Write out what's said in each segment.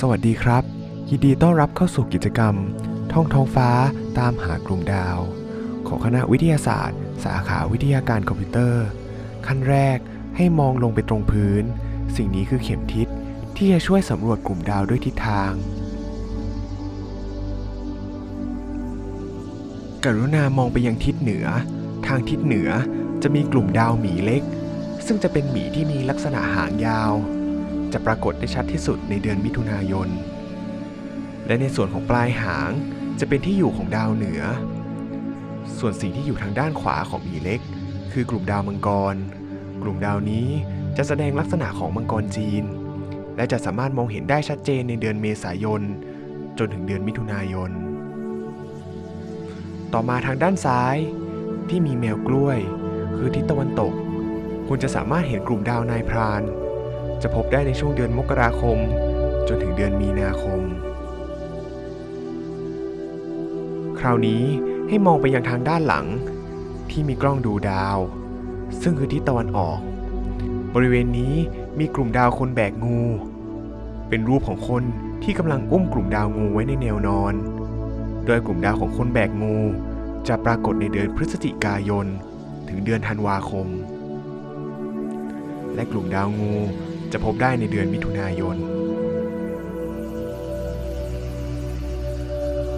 สวัสดีครับ ยินดีต้อนรับเข้าสู่กิจกรรม ท่องท้องฟ้าตามหากลุ่มดาว ของคณะวิทยาศาสตร์ สาขาวิทยาการคอมพิวเตอร์ ขั้นแรกให้มองลงไปตรงพื้น สิ่งนี้คือเข็มทิศที่จะช่วยสำรวจกลุ่มดาวด้วยทิศทาง กรุณามองไปยังทิศเหนือ ทางทิศเหนือจะมีกลุ่มดาวหมีเล็ก ซึ่งจะเป็นหมีที่มีลักษณะหางยาว จะปรากฏได้ชัดที่สุดในเดือนมิถุนายน และในส่วนของปลายหางจะเป็นที่อยู่ของดาวเหนือ ส่วนสิ่งที่อยู่ทางด้านขวาของหมีเล็ก คือกลุ่มดาวมังกร กลุ่มดาวนี้จะแสดงลักษณะของมังกรจีน และจะสามารถมองเห็นได้ชัดเจนในเดือนเมษายน จนถึงเดือนมิถุนายน ต่อมาทางด้านซ้ายที่มีแมวกล้วย คือทิศตะวันตก คุณจะสามารถเห็นกลุ่มดาวนายพราน จะพบได้ในช่วงเดือนมกราคม จนถึงเดือนมีนาคม คราวนี้ให้มองไปยังทางด้านหลัง ที่มีกล้องดูดาว ซึ่งคือทิศตะวันออก บริเวณนี้มีกลุ่มดาวคนแบกงู เป็นรูปของคนที่กำลังอุ้มกลุ่มดาวงูไว้ในแนวนอน โดยกลุ่มดาวของคนแบกงูจะปรากฏในเดือนพฤศจิกายน ถึงเดือนธันวาคม และกลุ่มดาวงู จะพบได้ในเดือนมิถุนายน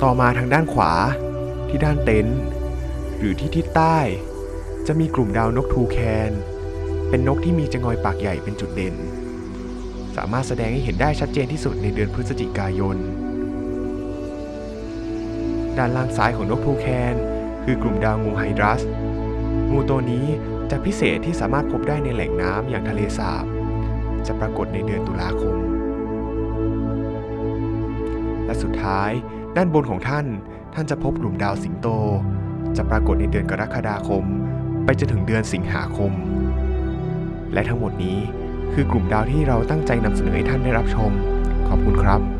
ต่อมาทางด้านขวาที่ด้านเต็นท์หรือที่ทิศใต้ จะมีกลุ่มดาวนกทูแคน เป็นนกที่มีจงอยปากใหญ่เป็นจุดเด่น สามารถแสดงให้เห็นได้ชัดเจนที่สุดในเดือนพฤศจิกายน ด้านล่างซ้ายของนกทูแคนคือกลุ่มดาวงูไฮดรัส งูตัวนี้จะพิเศษที่สามารถพบได้ในแหล่งน้ำอย่างทะเลสาบ จะปรากฏในเดือนตุลาคม และสุดท้ายด้านบนของท่านท่านจะพบกลุ่มดาวสิงโต จะปรากฏในเดือนกรกฎาคม ไปจนถึงเดือนสิงหาคม และทั้งหมดนี้คือกลุ่มดาวที่เราตั้งใจนำเสนอให้ท่านได้รับชม ขอบคุณครับ